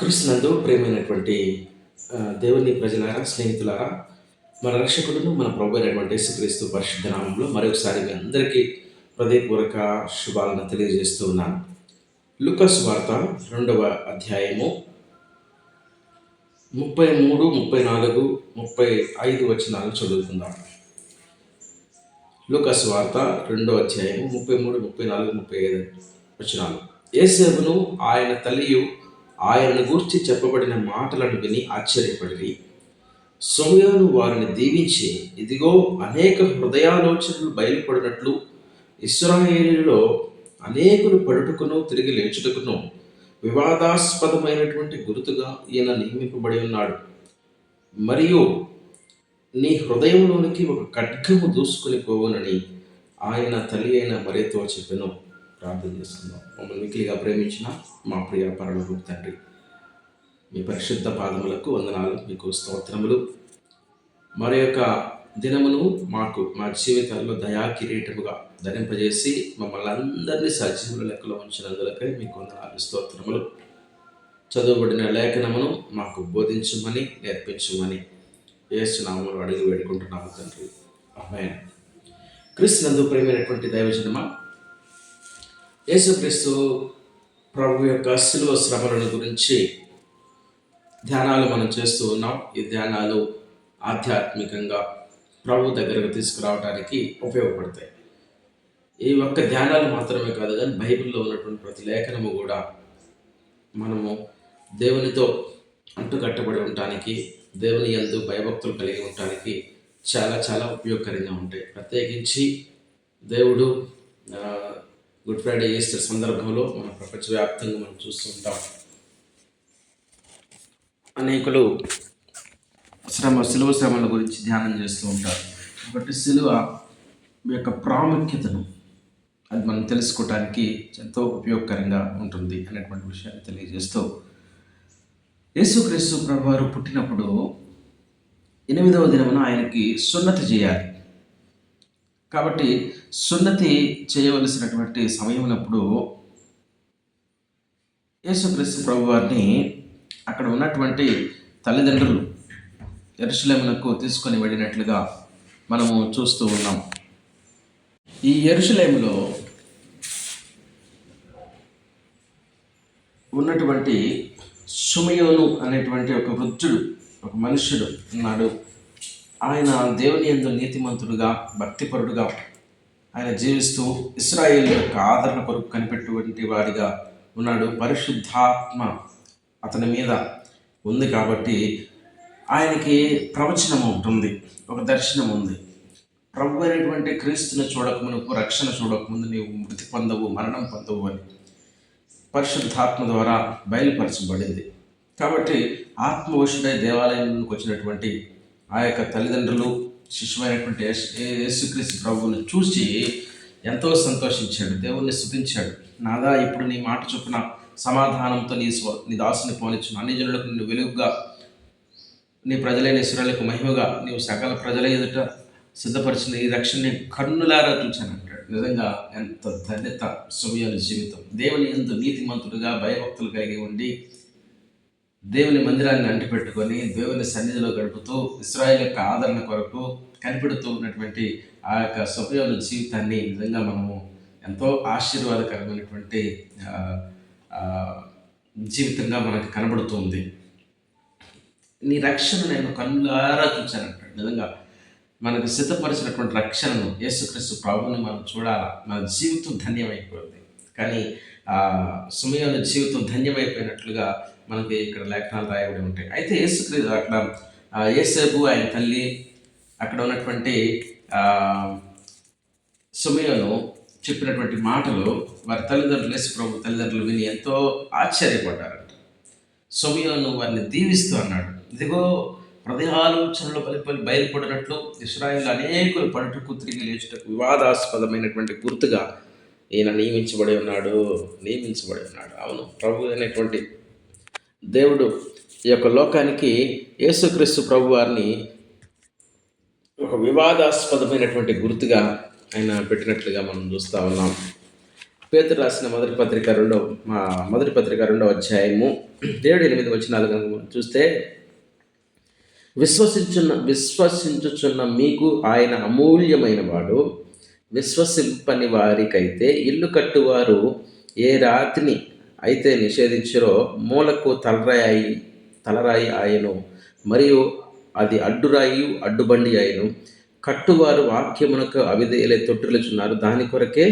క్రీస్తునందు ప్రేమైనటువంటి దేవుని ప్రజలారా స్నేహితులారా మన రక్షకుడును మన ప్రభు అయినటువంటి యేసుక్రీస్తు పరిశుద్ధ నామంలో మరొకసారి మీ అందరికీ హృదయపూర్వక శుభాలను తెలియజేస్తూ ఉన్నాను. లుకస్ వార్త రెండవ అధ్యాయము ముప్పై మూడు ముప్పై నాలుగు ముప్పై ఐదు వచనాలు చదువుకుందాం. లుకస్ వార్త రెండో అధ్యాయము ముప్పై మూడు ముప్పై నాలుగు ముప్పై ఐదు వచనాలు. ఏసేపును ఆయన తల్లియు ఆయనను గూర్చి చెప్పబడిన మాటలను విని ఆశ్చర్యపడి సోమయాను వారిని దీవించి ఇదిగో అనేక హృదయాలోచనలు బయలుపడినట్లు ఇస్రాయేలీలో అనేకులు పడుటకును తిరిగి లేచుటకును వివాదాస్పదమైనటువంటి గుర్తుగా ఈయన నియమింపబడి ఉన్నాడు. మరియు నీ హృదయంలోనికి ఒక ఖడ్గము దూసుకుని పోవునని ఆయన తల్లి అయిన మరేతో చెప్పెను. ప్రార్థన చేసుకుందాం మమ్మల్ని మిక్కిలిగా ప్రేమించిన మా ప్రియ పరలోక తండ్రి మీ పరిశుద్ధ పాదములకు వందనాలు మీకు స్తోత్రములు. మరి యొక్క దినమును మాకు మా జీవితాల్లో దయా కిరీటముగా ధరింపజేసి మమ్మల్ని అందరినీ సజీవుల లెక్కలో ఉంచినందులకై మీకు వందనాలు స్తోత్రములు. చదువుబడిన లేఖనమును మాకు బోధించమని నేర్పించమని ఏసునామములు అడిగి వేడుకుంటున్నాము తండ్రి. అమ్మాయి క్రిస్తునందు ప్రేమైనటువంటి దైవజనమా యేసుక్రీస్తు ప్రభు యొక్క శిలువ శ్రమలను గురించి ధ్యానాలు మనం చేస్తూ ఉన్నాం. ఈ ధ్యానాలు ఆధ్యాత్మికంగా ప్రభు దగ్గరకు తీసుకురావడానికి ఉపయోగపడతాయి. ఈ ఒక్క ధ్యానాలు మాత్రమే కాదు కానీ బైబిల్లో ఉన్నటువంటి ప్రతి లేఖనము కూడా మనము దేవునితో అంటుకట్టబడి ఉండటానికి దేవుని ఎందు భయభక్తులు కలిగి ఉండటానికి చాలా చాలా ఉపయోగకరంగా ఉంటాయి. ప్రత్యేకించి దేవుడు గుడ్ ఫ్రైడే ఈస్టర్ సందర్భంలో మనం ప్రపంచవ్యాప్తంగా మనం చూస్తూ ఉంటాం. అనేకులు శ్రమ సిలువ శ్రమల గురించి ధ్యానం చేస్తూ ఉంటారు. కాబట్టి సిలువ యొక్క ప్రాముఖ్యతను అది మనం తెలుసుకోవటానికి ఎంతో ఉపయోగకరంగా ఉంటుంది అనేటువంటి విషయాన్ని తెలియజేస్తూ యేసుక్రీస్తు ప్రభువారు పుట్టినప్పుడు ఎనిమిదవ దినమున ఆయనకి సున్నతి చేయాలి. కాబట్టి సున్నతి చేయవలసినటువంటి సమయమునప్పుడు యేసుక్రీస్తు ప్రభువారిని అక్కడ ఉన్నటువంటి తల్లిదండ్రులు ఎరుసలేమునకు తీసుకొని వెళ్ళినట్లుగా మనము చూస్తూ ఉన్నాం. ఈ ఎరుసలేములో ఉన్నటువంటి సుమయోను అనేటువంటి ఒక వృద్ధుడు ఒక మనుష్యుడు ఉన్నాడు. ఆయన దేవుని ఎందు నీతిమంతుడుగా భక్తిపరుడుగా ఆయన జీవిస్తూ ఇస్రాయేల్ యొక్క ఆదరణ కొరకు కనిపెట్టువంటి వాడిగా ఉన్నాడు. పరిశుద్ధాత్మ అతని మీద ఉంది కాబట్టి ఆయనకి ప్రవచనం ఉంటుంది ఒక దర్శనం ఉంది. ప్రభు అయినటువంటి క్రీస్తుని చూడకమునుపు రక్షణ చూడకముందు నీవు మృతి పొందవు మరణం పొందవు అని పరిశుద్ధాత్మ ద్వారా బయలుపరచబడింది. కాబట్టి ఆత్మవశుడై దేవాలయంలోకి వచ్చినటువంటి ఆ యొక్క తల్లిదండ్రులు శిశువైనటువంటి యేసుక్రీస్తు ప్రభువుని చూసి ఎంతో సంతోషించాడు. దేవుణ్ణి స్థుతించాడు నాదా ఇప్పుడు నీ మాట చొప్పున సమాధానంతో నీ స్వ నీ దాసుని పోనిచ్చును. అన్ని జనులకు నిన్ను వెలుగుగా నీ ప్రజలైన ఇసురాలకు మహిమగా నీవు సకల ప్రజల ఎదుట సిద్ధపరిచిన ఈ రక్షణని కన్నులారా చూశాను అంటాడు. నిజంగా ఎంత ధన్యత సమయాల జీవితం. దేవుని ఎందు నీతిమంతుడుగా భయభక్తులు కలిగి ఉండి దేవుని మందిరాన్ని అంటిపెట్టుకొని దేవుని సన్నిధిలో గడుపుతూ ఇస్రాయల్ యొక్క ఆదరణ కొరకు కనిపెడుతూ ఉన్నటువంటి ఆ యొక్క సమయాల జీవితాన్ని నిజంగా మనము ఎంతో ఆశీర్వాదకరమైనటువంటి జీవితంగా మనకు కనబడుతుంది. నీ రక్షణ నేను కన్నులారా చూశానంట నిజంగా మనకు సిద్ధపరిచినటువంటి రక్షణను యేసుక్రీస్తు ప్రభుని మనం చూడాలా? మన జీవితం ధన్యమైపోయింది. కానీ సుమయోని జీవితం ధన్యమైపోయినట్లుగా మనకి ఇక్కడ లేఖనాలు రాయబడి ఉంటాయి. అయితే యేసుక్రీస్తు అక్కడ ఏసేబు ఆయన తల్లి అక్కడ ఉన్నటువంటి సుమయను చెప్పినటువంటి మాటలు వారి తల్లిదండ్రులు యేసు ప్రభు తల్లిదండ్రులు విని ఎంతో ఆశ్చర్యపడ్డారంట. సొమియోను వారిని దీవిస్తూ అన్నాడు. ఇదిగో హృదయాలోచనలు పలిపలి బయలుపడినట్లు ఇస్రాయిల్ అనేకులు పడుటకు తిరిగి లేచుటకు వివాదాస్పదమైనటువంటి గుర్తుగా ఈయన నియమించబడి ఉన్నాడు నియమించబడి ఉన్నాడు. అవును ప్రభు అయినటువంటి దేవుడు ఈ యొక్క లోకానికి యేసుక్రీస్తు ప్రభు వారిని ఒక వివాదాస్పదమైనటువంటి గుర్తుగా ఆయన పెట్టినట్లుగా మనం చూస్తూ ఉన్నాం. పేతురు రాసిన మొదటి పత్రిక రెండో మా మొదటి పత్రిక రెండో అధ్యాయము ఏడు ఎనిమిది వచ్చినాలు కనుక చూస్తే విశ్వసించున్న విశ్వసించుచున్న మీకు ఆయన అమూల్యమైన వాడు. విశ్వసింపని వారికైతే ఇల్లు కట్టువారు ఏ రాతిని అయితే నిషేధించరో మూలకు తలరాయి తలరాయి ఆయను మరియు అది అడ్డురాయి అడ్డుబండి ఆయను. కట్టువారు వాక్యమునకు అవిధేయులే తొట్టులుచున్నారు దాని కొరకే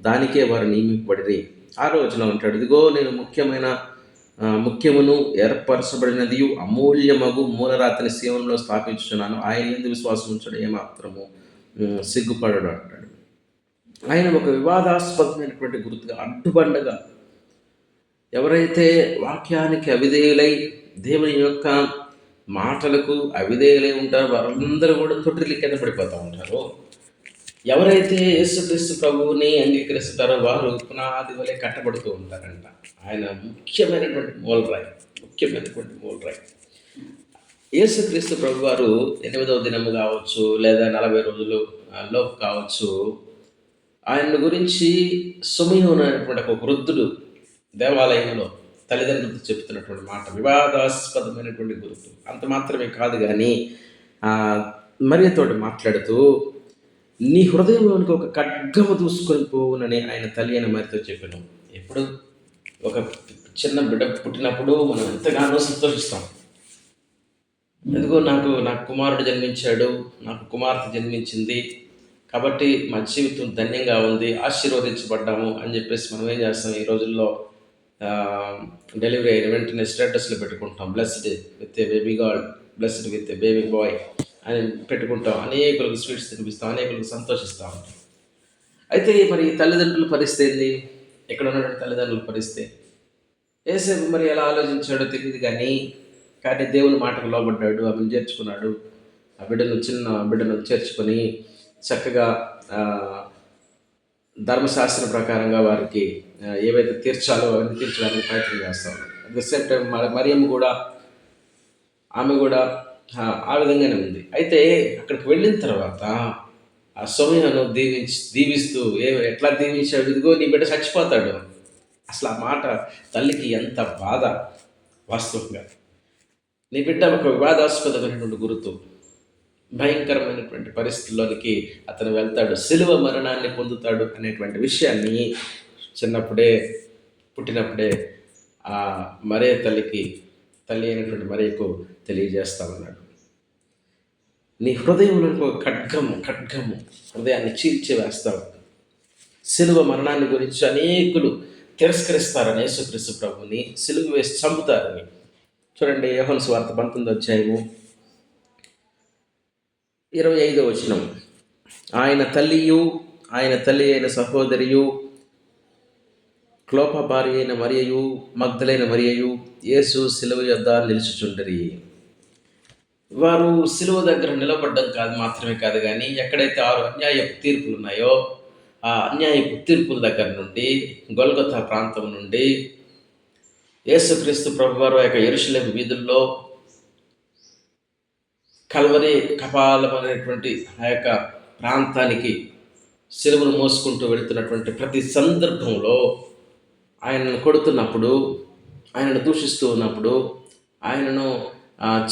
దానికే వారు నియమింపబడిరి. ఆ రోజున ఉంటాడు ఇదిగో నేను ముఖ్యమైన ముఖ్యమును ఏర్పరచబడినది అమూల్యమగు మూలరాత్రి శివంలో స్థాపించున్నాను ఆయన ఎందు విశ్వాసం ఉంచడం ఏమాత్రము ఉమ్, సిగ్గుపడడు అంటాడు. ఆయన ఒక వివాదాస్పదమైనటువంటి గుర్తుగా అడ్డుబండగా ఎవరైతే వాక్యానికి అవిధేయులై దేవుని యొక్క మాటలకు అవిధేయులై ఉంటారో వారందరూ కూడా తొట్టిలి కింద పడిపోతూ ఉంటారు. ఎవరైతే యేసుక్రీస్తు ప్రభువుని అంగీకరిస్తారో వారు పునాది వలె కట్టబడుతూ ఉంటారంట. ఆయన ముఖ్యమైనటువంటి మూలరాయి ముఖ్యమైనటువంటి మూలరాయి. యేసుక్రీస్తు ప్రభు వారు ఎనిమిదవ దినము కావచ్చు లేదా నలభై రోజులు లోపు కావచ్చు ఆయన గురించి సుమయోను అనేటువంటి ఒక వృద్ధుడు దేవాలయంలో తల్లిదండ్రులతో చెప్తున్నటువంటి మాట వివాదాస్పదమైనటువంటి గుర్తు. అంత మాత్రమే కాదు కానీ మరియతోటి మాట్లాడుతూ నీ హృదయంలోనికి ఒక ఖడ్గము దూసుకొని పోవునని ఆయన తల్లి అని మరితో చెప్పాను. ఎప్పుడు? ఒక చిన్న బిడ్డ పుట్టినప్పుడు మనం ఎంతగానో సంతోషిస్తాం. ఎందుకో నాకు నాకు కుమారుడు జన్మించాడు నాకు కుమార్తె జన్మించింది. కాబట్టి మా జీవితం ధన్యంగా ఉంది ఆశీర్వదించబడ్డాము అని చెప్పేసి మనం ఏం చేస్తాం ఈ రోజుల్లో? డెలివరీ అయిన వెంటనే స్టేటస్లో పెట్టుకుంటాం. Blessed with a baby girl blessed with a baby boy అని పెట్టుకుంటాం. అనేకులకు స్వీట్స్ తినిపిస్తాం అనేకులకు సంతోషిస్తాం అయితే మరి ఈ తల్లిదండ్రుల పరిస్థితి ఏంది? ఇక్కడ ఉన్నటువంటి తల్లిదండ్రుల పరిస్థితి? ఏసేపు మరి ఎలా ఆలోచించాడో తెలియదు కానీ కానీ దేవుని మాటకు లోబడ్డాడు ఆమెను చేర్చుకున్నాడు. ఆ బిడ్డను చిన్న బిడ్డను చేర్చుకొని చక్కగా ధర్మశాస్త్ర ప్రకారంగా వారికి ఏవైతే తీర్చాలో అవన్నీ తీర్చడానికి ప్రయత్నం చేస్తాం. At the same time Mariyamma కూడా ఆమె కూడా ఆ, విధంగానే ఉంది. అయితే అక్కడికి వెళ్ళిన తర్వాత ఆ సోమయ్యను దీవించి దీవిస్తూ ఏ ఎట్లా దీవించాడు ఇదిగో నీ బిడ్డ చచ్చిపోతాడు. అసలు ఆ మాట తల్లికి ఎంత బాధ వాస్తవంగా. నీ బిడ్డ ఒక వివాదాస్పదమైనటువంటి గురుతు భయంకరమైనటువంటి పరిస్థితుల్లోనికి అతను వెళ్తాడు. సిలువ మరణాన్ని పొందుతాడు అనేటువంటి విషయాన్ని చిన్నప్పుడే పుట్టినప్పుడే ఆ మరే తల్లికి తల్లి అయినటువంటి మరేకు తెలియజేస్తామన్నాడు నీ హృదయంలో ఒక ఖడ్గము ఖడ్గము హృదయాన్ని చీల్చి వేస్తావు సిలువ మరణాన్ని గురించి అనేకులు తిరస్కరిస్తారని యేసుక్రీస్తు ప్రభుని సిలువ వేసి చంపుతారని. చూడండి యోహన్ స్వార్థ పంతొమ్మిది అధ్యాయము ఇరవై ఐదో వచనం. ఆయన తల్లియు ఆయన తల్లి అయిన సహోదరియు క్లోప భార్య అయిన మరియయు మగ్ధులైన మరియయు యేసు సిలువ యొద్ద నిలుచుచుండరి. వారు సిలువ దగ్గర నిలబడ్డం కాదు మాత్రమే కాదు కానీ ఎక్కడైతే ఆరు అన్యాయపు తీర్పులు ఉన్నాయో ఆ అన్యాయపు తీర్పుల దగ్గర నుండి గొల్గొతా ప్రాంతం నుండి యేసుక్రీస్తు ప్రభువారు యొక్క ఎరుషలేం వీధుల్లో కల్వరి కపాలం అనేటువంటి ఆ యొక్క ప్రాంతానికి సిలువను మోసుకుంటూ వెళుతున్నటువంటి ప్రతి సందర్భంలో ఆయనను కొడుతున్నప్పుడు ఆయనను దూషిస్తూ ఉన్నప్పుడు ఆయనను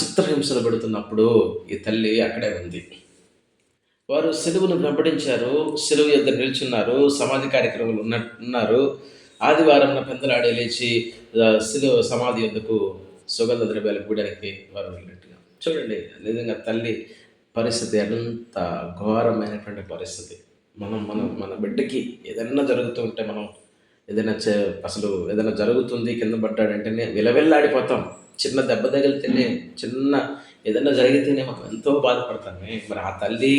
చిత్రహింసలు పెడుతున్నప్పుడు ఈ తల్లి అక్కడే ఉంది. వారు సెలువును వెంబడించారు సెలవు యొద్ద నిల్చున్నారు సమాధి కార్యక్రమాలు ఉన్న ఉన్నారు. ఆదివారం పెందలాడే లేచి ఆ, సెలువు సమాధి ఎందుకు సుగంధ ద్రవ్యాలు కూడడానికి వారు వెళ్ళినట్టుగా. చూడండి నిజంగా తల్లి పరిస్థితి ఎంత ఘోరమైనటువంటి పరిస్థితి. మనం మనం మన బిడ్డకి ఏదైనా జరుగుతూ ఉంటే మనం ఏదైనా చే- అసలు ఏదైనా జరుగుతుంది కింద పడ్డాడంటేనే విలవెల్లాడిపోతాం. చిన్న దెబ్బ తగిలితేనే చిన్న ఏదైనా జరిగితేనే మనం ఎంతో బాధపడతామే మరి ఆ తల్లి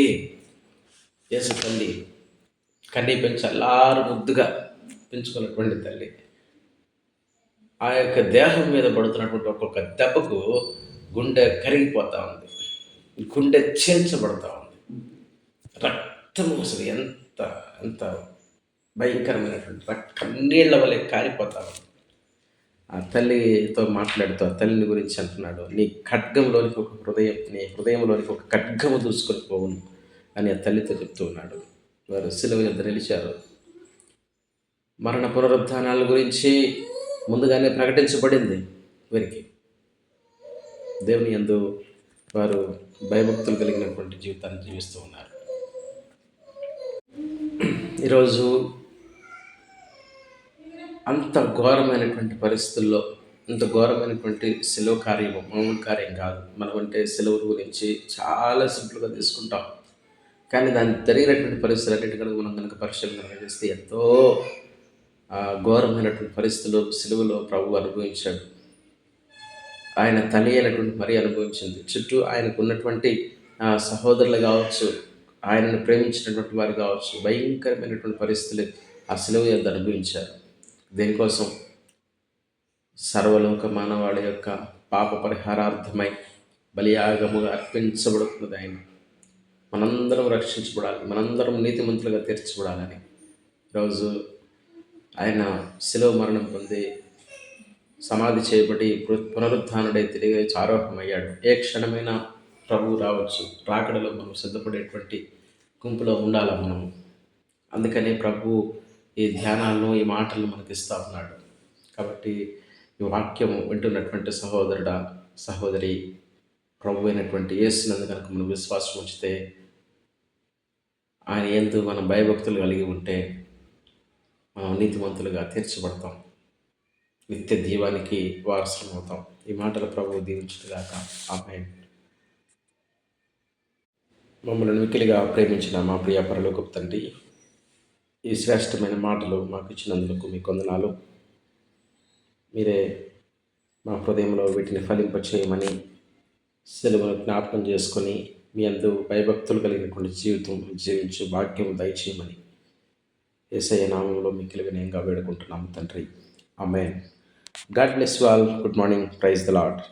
యేసు తల్లి కన్నీ పెంచి అల్లారు ముద్దుగా పెంచుకున్నటువంటి తల్లి ఆ యొక్క దేహం మీద పడుతున్నటువంటి ఒక్కొక్క దెబ్బకు గుండె కరిగిపోతూ ఉంది. గుండె చీల్చబడతా ఉంది. రక్తం అసలు ఎంత ఎంత భయంకరమైనటువంటి రక్త కన్నీళ్ళ వలె కారిపోతా ఉంది. ఆ తల్లితో మాట్లాడుతూ ఆ తల్లిని గురించి అంటున్నాడు నీ ఖడ్గంలోనికి ఒక హృదయం నీ హృదయంలోనికి ఒక ఖడ్గము దూసుకొని పోవును అని ఆ తల్లితో చెప్తూ ఉన్నాడు. వారు సిలువ యొద్ద నిలిచారు. మరణ పునరుద్ధానాల గురించి ముందుగానే ప్రకటించబడింది వీరికి. దేవుని యందు వారు భయభక్తులు కలిగినటువంటి జీవితాన్ని జీవిస్తూ ఉన్నారు. ఈరోజు అంత ఘోరమైనటువంటి పరిస్థితుల్లో ఇంత ఘోరమైనటువంటి సెలవు కార్యం మామూలు కార్యం కాదు. మనం అంటే సెలవు గురించి చాలా సింపుల్గా తీసుకుంటాం. కానీ దాని జరిగినటువంటి పరిస్థితులు అన్నిటి మనం కనుక పరిశీలన చేస్తే ఎంతో ఘోరమైనటువంటి పరిస్థితులు సెలవులో ప్రభు అనుభవించాడు. ఆయన తల్లి అయినటువంటి మరి అనుభవించింది. చుట్టూ ఆయనకు ఉన్నటువంటి ఆ, సహోదరులు కావచ్చు ఆయనను ప్రేమించినటువంటి వారు కావచ్చు భయంకరమైనటువంటి పరిస్థితులు ఆ సెలవు యొద్ద అనుభవించారు. దేనికోసం? సర్వలోక మానవాళి యొక్క పాప పరిహారార్థమై బలియాగముగా అర్పించబడుతున్నది ఆయన. మనందరం రక్షించబడాలి మనందరం నీతిమంతులుగా తీర్చబడాలని. ఈరోజు ఆయన సెలవు మరణం పొంది సమాధి చేయబడి పునరుద్ధానుడై తిరిగి ఆరోహమయ్యాడు ఏ క్షణమైనా ప్రభువు రావచ్చు. రాకడలో మనం సిద్ధపడేటువంటి గుంపులో ఉండాలి మనం అందుకనే ప్రభు ఈ ధ్యానాలను ఈ మాటలను మనకి ఇస్తూ ఉన్నాడు. కాబట్టి ఈ వాక్యం వింటున్నటువంటి సహోదరుడ సహోదరి ప్రభు అయినటువంటి యేసునందు కనుక మనం విశ్వాసం ఉంచితే ఆయన ఎందు మనం భయభక్తులు కలిగి ఉంటే మనం నీతివంతులుగా తీర్చబడతాం. నిత్య దీవానికి వారసులమవుతాం. ఈ మాటల ప్రభు దీవించుగాక ఆమె మమ్మల్ని మిక్కిలిగా ప్రేమించిన మా ప్రియ పరలోకపు తండ్రి ఈ శ్రేష్టమైన మాటలు మాకు ఇచ్చినందుకు మీ కొందనాలు. మీరే మా హృదయంలో వీటిని ఫలింప చేయమని సెలవును జ్ఞాపకం చేసుకొని మీ అందు భయభక్తులు కలిగినటువంటి జీవితం జీవించి భాగ్యం దయచేయమని ఏసయ్య నామంలో మిక్కిలి ఇంకా వేడుకుంటున్నాము తండ్రి. ఆమె God bless you all. Good morning. Praise the Lord.